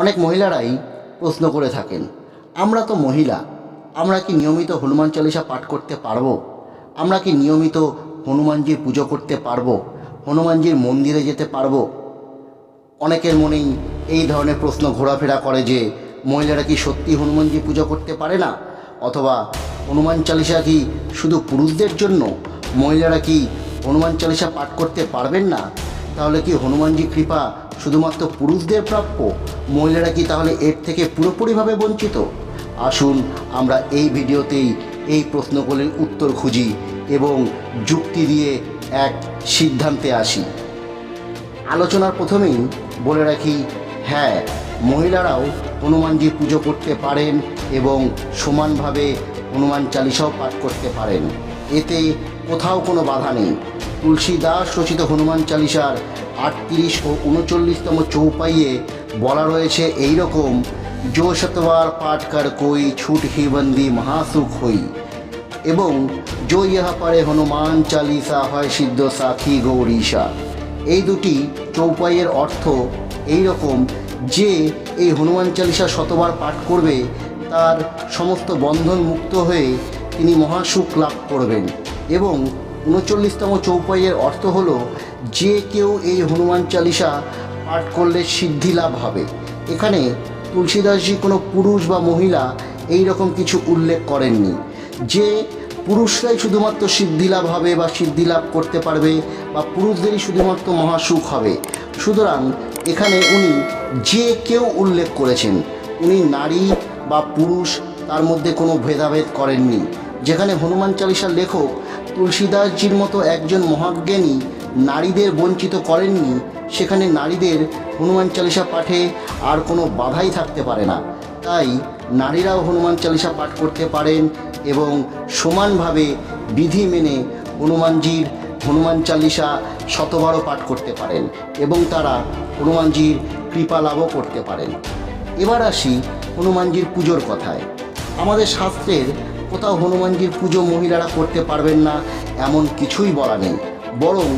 অনেক মহিলারাই প্রশ্ন করে থাকেন, আমরা তো মহিলা, আমরা কি নিয়মিত হনুমান চালিসা পাঠ করতে পারব? আমরা কি নিয়মিত হনুমানজির পুজো করতে পারব? হনুমানজির মন্দিরে যেতে পারব? অনেকের মনেই এই ধরনের প্রশ্ন ঘোরাফেরা করে যে, মহিলারা কি সত্যি হনুমানজি পুজো করতে পারে না? অথবা হনুমান চালিসা কি শুধু পুরুষদের জন্য? মহিলারা কি হনুমান চালিসা পাঠ করতে পারবেন না? তাহলে কি হনুমানজি কৃপা শুধুমাত্র পুরুষদের প্রাপ্য? মহিলারা কি তাহলে এর থেকে পুরোপুরিভাবে বঞ্চিত? আসুন, আমরা এই ভিডিওতেই এই প্রশ্নগুলির উত্তর খুঁজি এবং যুক্তি দিয়ে এক সিদ্ধান্তে আসি। আলোচনার প্রথমেই বলে রাখি হ্যাঁ মহিলারাও হনুমানজি পুজো করতে পারেন এবং সমানভাবে হনুমান চালিসাও পাঠ করতে পারেন। এতে কোথাও কোনো বাধা নেই। তুলসী দাস রচিত হনুমান চালিসার আটত্রিশ ও উনচল্লিশতম চৌপাইয়ে বলা রয়েছে এই রকম জো শতবার পাঠ কর কই, ছুট হি বন্দি মহাসুখ হই। এবং, জো ইহা পারে হনুমান চালিসা হয় সিদ্ধ সাথী গৌরীষা এই দুটি চৌপাইয়ের অর্থ এই রকম যে এই হনুমান চালিসা শতবার পাঠ করবে, তার সমস্ত বন্ধন মুক্ত হয়ে তিনি মহাসুখ লাভ করবেন এবং উনচল্লিশতম চৌপাইয়ের অর্থ হলো, যে কেউ এই হনুমান চালিসা পাঠ করলে সিদ্ধি লাভ হবে। এখানে তুলসীদাসজি কোনো পুরুষ বা মহিলা এই রকম কিছু উল্লেখ করেননি। যে পুরুষরাই শুধুমাত্র সিদ্ধিলাভ হবে বা সিদ্ধিলাভ করতে পারবে বা পুরুষদেরই শুধুমাত্র মহাসুখ হবে। সুতরাং এখানে উনি যে কেউ উল্লেখ করেছেন। উনি নারী বা পুরুষ তার মধ্যে কোনো ভেদাভেদ করেননি। যেখানে হনুমান চালিসার লেখক তুলসীদাসজির মতো একজন মহাজ্ঞানী নারীদের বঞ্চিত করেননি, সেখানে নারীদের হনুমান চালিসা পাঠে আর কোনো বাধাই থাকতে পারে না। তাই নারীরাও হনুমান চালিসা পাঠ করতে পারেন এবং সমানভাবে বিধি মেনে হনুমানজির হনুমান চালিসা শতবারও পাঠ করতে পারেন এবং তারা হনুমানজির কৃপা লাভও করতে পারেন। এবার আসি হনুমানজির পুজোর কথায়। আমাদের শাস্ত্রের কোথাও হনুমানজির পুজো মহিলারা করতে পারবেন না, এমন কিছুই বলা নেই। বরং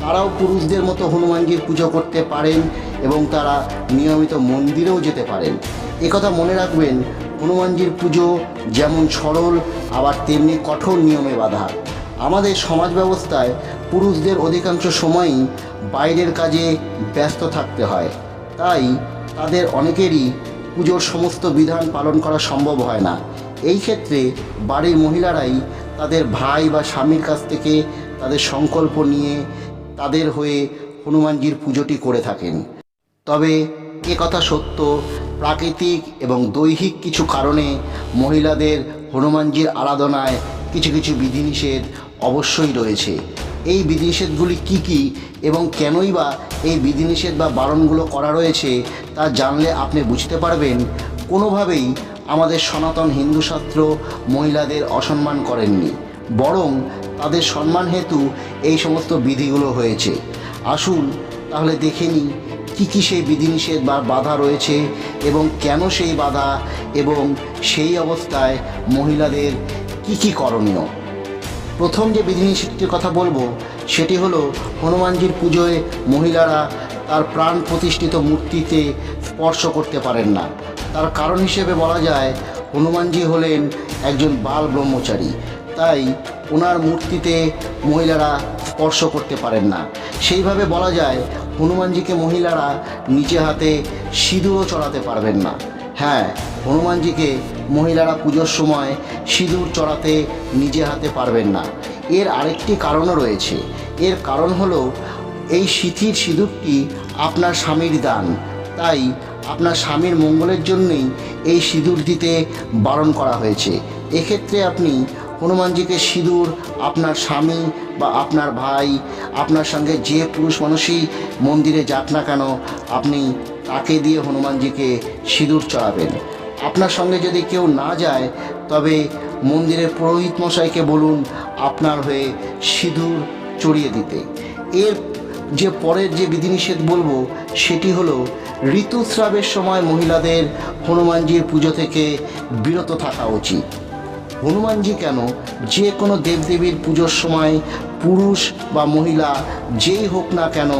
তারাও পুরুষদের মতো হনুমানজির পুজো করতে পারেন এবং তারা নিয়মিত মন্দিরেও যেতে পারেন। একথা মনে রাখবেন, হনুমানজির পুজো যেমন সরল, আবার তেমনি কঠোর নিয়মে বাধা। আমাদের সমাজ ব্যবস্থায় পুরুষদের অধিকাংশ সময়ই বাইরের কাজে ব্যস্ত থাকতে হয়। তাই তাদের অনেকেরই পুজোর সমস্ত বিধান পালন করা সম্ভব হয় না। এই ক্ষেত্রে বাড়ির মহিলারাই তাদের ভাই বা স্বামীর কাছ থেকে তাদের সংকল্প নিয়ে তাদের হয়ে হনুমানজির পুজোটি করে থাকেন। তবে এ কথা সত্য, প্রাকৃতিক এবং দৈহিক কিছু কারণে মহিলাদের হনুমানজির আরাধনায় কিছু কিছু বিধিনিষেধ অবশ্যই রয়েছে। এই বিধিনিষেধগুলি কি কি এবং কেনই বা এই বিধিনিষেধ বা বারণগুলো করা রয়েছে তা জানলে আপনি বুঝতে পারবেন। কোনোভাবেই আমাদের সনাতন হিন্দু শাস্ত্র মহিলাদের অসম্মান করেননি, বরং তাদের সম্মান হেতু এই সমস্ত বিধিগুলো হয়েছে। আসুন তাহলে দেখে নিই কী কী সেই বিধিনিষেধ বা বাধা রয়েছে এবং কেন সেই বাধা এবং সেই অবস্থায় মহিলাদের কি কি করণীয়। প্রথম যে বিধিনিষেধটির কথা বলব, সেটি হলো হনুমানজির পুজোয় মহিলারা তার প্রাণ প্রতিষ্ঠিত মূর্তিতে স্পর্শ করতে পারেন না। তার কারণ হিসেবে বলা যায়, হনুমানজি হলেন একজন বাল ব্রহ্মচারী। তাই ওনার মূর্তিতে মহিলারা স্পর্শ করতে পারেন না। সেইভাবে বলা যায়, হনুমানজিকে মহিলারা নিচে হাতে সিঁদুরও চড়াতে পারবেন না। হ্যাঁ হনুমানজিকে মহিলারা পুজোর সময় সিঁদুর চড়াতে নিজে হাতে পারবেন না। এর আরেকটি কারণও রয়েছে। এর কারণ হলো, এই সিথির সিঁদুরটি আপনার স্বামীর দান। তাই আপনার স্বামীর মঙ্গলের জন্যই এই সিঁদুর দিতে বারণ করা হয়েছে। এক্ষেত্রে আপনি হনুমানজিকে সিঁদুর আপনার স্বামী বা আপনার ভাই, আপনার সঙ্গে যে পুরুষ মানুষই মন্দিরে যাক না কেন, আপনি তাকে দিয়ে হনুমানজিকে সিঁদুর চড়াবেন। আপনার সঙ্গে যদি কেউ না যায়, তবে মন্দিরের পুরোহিত মশাইকে বলুন আপনার হয়ে সিঁদুর চড়িয়ে দিতে। এর যে পরের যে বিধিনিষেধ বলব, সেটি হলো ঋতুস্রাবের সময় মহিলাদের হনুমানজির পুজো থেকে বিরত থাকা উচিত। হনুমানজি কেন যে কোনো দেবদেবীর পুজোর সময় পুরুষ বা মহিলা যেই হোক না কেন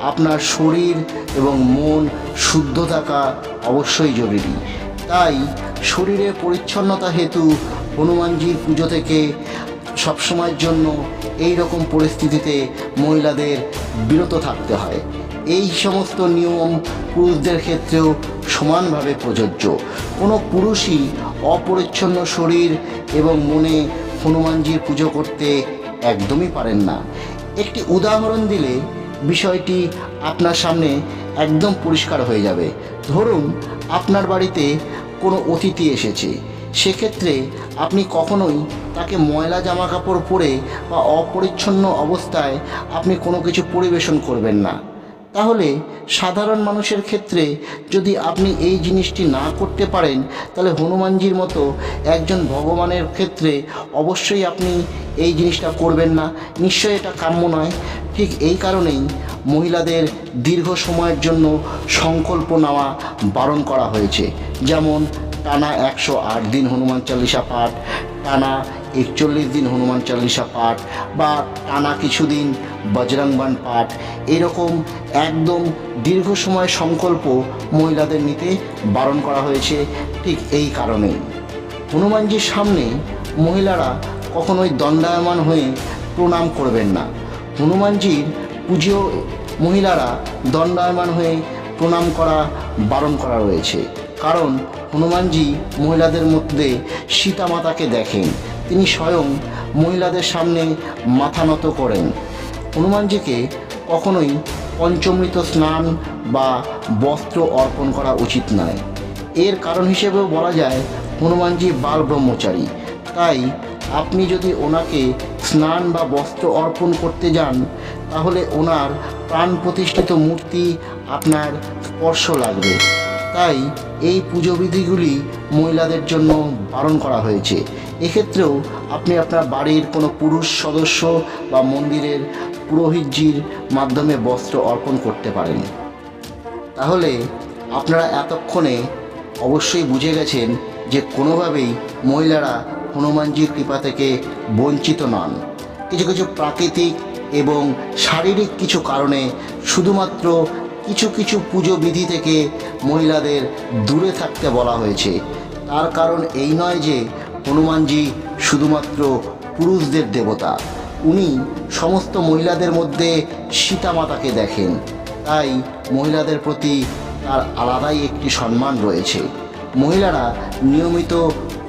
আপনার শরীর এবং মন শুদ্ধ থাকা অবশ্যই জরুরি। তাই শরীরের পরিচ্ছন্নতা হেতু হনুমানজির পুজো থেকে সবসময়ের জন্য এই রকম পরিস্থিতিতে মহিলাদের বিরত থাকতে হয়। এই সমস্ত নিয়ম পুরুষদের ক্ষেত্রেও সমানভাবে প্রযোজ্য। কোনো পুরুষই অপরিচ্ছন্ন শরীর এবং মনে হনুমানজির পুজো করতে একদমই পারেন না। একটি উদাহরণ দিলে বিষয়টি আপনার সামনে একদম পরিষ্কার হয়ে যাবে। ধরুন, আপনার বাড়িতে কোনো অতিথি এসেছে। সেক্ষেত্রে আপনি কখনোই তাকে ময়লা জামা কাপড় পরে বা অপরিচ্ছন্ন অবস্থায় আপনি কোনো কিছু পরিবেশন করবেন না। তাহলে সাধারণ মানুষের ক্ষেত্রে যদি আপনি এই জিনিসটি না করতে পারেন, তাহলে হনুমানজির মতো একজন ভগবানের ক্ষেত্রে অবশ্যই আপনি এই জিনিসটা করবেন না। নিশ্চয়ই এটা কাম্য নয়। ঠিক এই কারণেই মহিলাদের দীর্ঘ সময়ের জন্য সংকল্প নেওয়া, বারণ করা হয়েছে। যেমন টানা একশো আট দিন হনুমান চালিসা পাঠ, টানা একচল্লিশ দিন হনুমান চালিসা পাঠ বা টানা কিছুদিন বজরংবান পাঠ। এরকম একদম দীর্ঘ সময় সংকল্প মহিলাদের নিতে বারণ করা হয়েছে ঠিক এই কারণেই। হনুমানজির সামনে মহিলারা কখনোই দণ্ডায়মান হয়ে প্রণাম করবেন না। হনুমানজির পুজো মহিলারা দণ্ডায়মান হয়ে প্রণাম করা, বারণ করা রয়েছে। কারণ হনুমানজি মহিলাদের মধ্যে সীতা মাতাকে দেখেন। তিনি স্বয়ং মহিলাদের সামনে মাথা নত করেন। হনুমানজিকে কখনোই পঞ্চমৃত স্নান বা বস্ত্র অর্পণ করা উচিত নয়। এর কারণ হিসেবেও বলা যায়, হনুমানজি বাল ব্রহ্মচারী। তাই আপনি যদি ওনাকে স্নান বা বস্ত্র অর্পণ করতে যান, তাহলে ওনার প্রাণ প্রতিষ্ঠিত মূর্তি আপনার স্পর্শ লাগবে। তাই এই পুজোবিধিগুলি মহিলাদের জন্য বারণ করা হয়েছে। এক্ষেত্রেও আপনি আপনার বাড়ির কোনো পুরুষ সদস্য বা মন্দিরের পুরোহিতজির মাধ্যমে বস্ত্র অর্পণ করতে পারেন। তাহলে আপনারা এতক্ষণে অবশ্যই বুঝে গেছেন যে কোনোভাবেই মহিলারা হনুমানজির কৃপা থেকে বঞ্চিত নন। কিছু কিছু প্রাকৃতিক এবং শারীরিক কিছু কারণে শুধুমাত্র কিছু কিছু পুজো বিধি থেকে মহিলাদের দূরে থাকতে বলা হয়েছে। তার কারণ এই নয় যে হনুমানজি শুধুমাত্র পুরুষদের দেবতা। উনি সমস্ত মহিলাদের মধ্যে সীতা মাতাকে দেখেন। তাই মহিলাদের প্রতি তার আলাদাই একটি সম্মান রয়েছে। মহিলারা নিয়মিত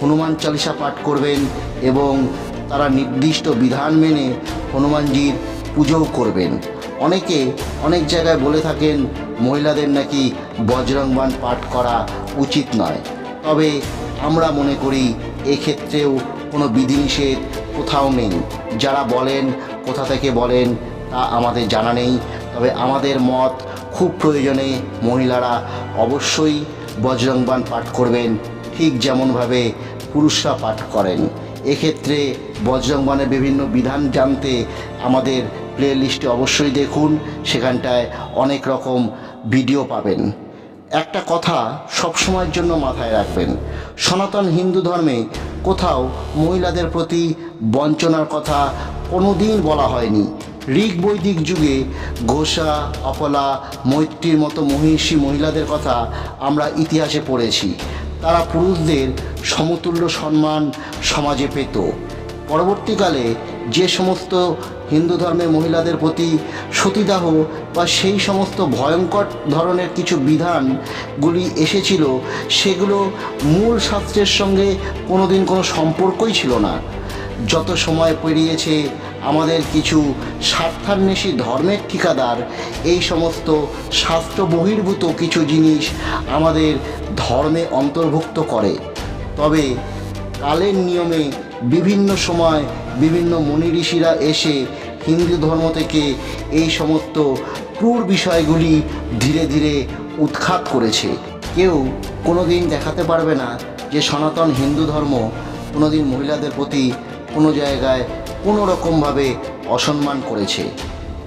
হনুমান চালিসা পাঠ করবেন এবং তারা নির্দিষ্ট বিধান মেনে হনুমানজির পুজোও করবেন। অনেকে অনেক জায়গায় বলে থাকেন, মহিলাদের নাকি বজরংবান পাঠ করা উচিত নয়। তবে আমরা মনে করি এক্ষেত্রেও কোনো বিধিনিষেধ কোথাও নেই। যারা বলেন, কোথা থেকে বলেন, তা আমাদের জানা নেই। তবে আমাদের মত খুব প্রয়োজনে মহিলারা অবশ্যই বজরংবান পাঠ করবেন, ঠিক যেমনভাবে পুরুষরা পাঠ করেন। এক্ষেত্রে বজরংবানের বিভিন্ন বিধান জানতে আমাদের প্লে লিস্টে অবশ্যই দেখুন। সেখানটায় অনেক রকম ভিডিও পাবেন। একটা কথা সবসময়ের জন্য মাথায় রাখবেন। সনাতন হিন্দু ধর্মে কোথাও মহিলাদের প্রতি বঞ্চনার কথা কোনোদিন বলা হয়নি। ঋগ বৈদিক যুগে ঘোষা, অপলা, মৈত্রীর মতো মহিষী মহিলাদের কথা আমরা ইতিহাসে পড়েছি। তারা পুরুষদের সমতুল্য সম্মান সমাজে পেত। পরবর্তীকালে যে সমস্ত হিন্দু ধর্মে মহিলাদের প্রতি সতীদাহ বা সেই সমস্ত ভয়ঙ্কর ধরনের কিছু বিধানগুলি এসেছিল, সেগুলো মূল শাস্ত্রের সঙ্গে কোনোদিন কোনো সম্পর্কই ছিল না। যত সময় পেরিয়েছে আমাদের কিছু স্বার্থান্বেষী ধর্মের ঠিকাদার, এই সমস্ত শাস্ত্র বহির্ভূত কিছু জিনিস আমাদের ধর্মে অন্তর্ভুক্ত করে। তবে কালের নিয়মে বিভিন্ন সময় বিভিন্ন মুনি ঋষিরা এসে হিন্দু ধর্ম থেকে এই সমস্ত ক্রূর বিষয়গুলি ধীরে ধীরে উৎখাত করেছে। কেউ কোনোদিন দেখাতে পারবে না যে সনাতন হিন্দু ধর্ম কোনোদিন মহিলাদের প্রতি কোনো জায়গায় কোনো রকমভাবে অসম্মান করেছে।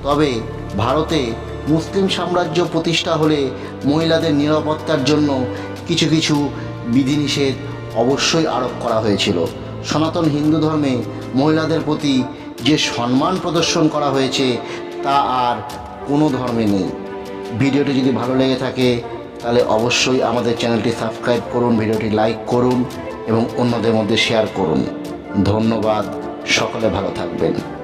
তবে ভারতে মুসলিম সাম্রাজ্য প্রতিষ্ঠা হলে মহিলাদের নিরাপত্তার জন্য কিছু কিছু বিধিনিষেধ অবশ্যই আরোপ করা হয়েছিল। সনাতন হিন্দু ধর্মে মহিলাদের প্রতি যে সম্মান প্রদর্শন করা হয়েছে, তা আর কোনো ধর্মে নেই। ভিডিওটি যদি ভালো লেগে থাকে, তাহলে অবশ্যই আমাদের চ্যানেলটি সাবস্ক্রাইব করুন, ভিডিওটি লাইক করুন এবং অন্যদের মধ্যে শেয়ার করুন। ধন্যবাদ, সকলে ভালো থাকবেন।